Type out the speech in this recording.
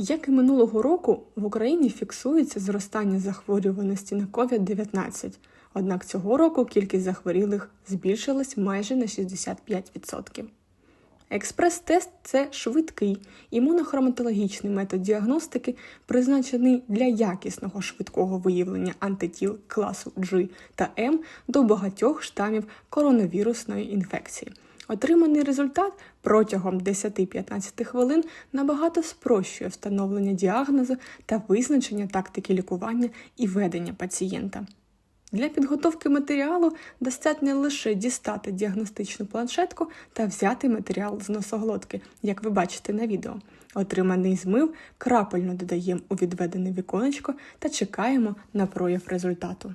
Як і минулого року, в Україні фіксується зростання захворюваності на COVID-19. Однак цього року кількість захворілих збільшилась майже на 65%. Експрес-тест це швидкий імунохроматологічний метод діагностики, призначений для якісного швидкого виявлення антитіл класу G та M до багатьох штамів коронавірусної інфекції. Отриманий результат протягом 10-15 хвилин набагато спрощує встановлення діагнозу та визначення тактики лікування і ведення пацієнта. Для підготовки матеріалу достатньо лише дістати діагностичну планшетку та взяти матеріал з носоглотки, як ви бачите на відео. Отриманий змив крапельно додаємо у відведене віконечко та чекаємо на прояв результату.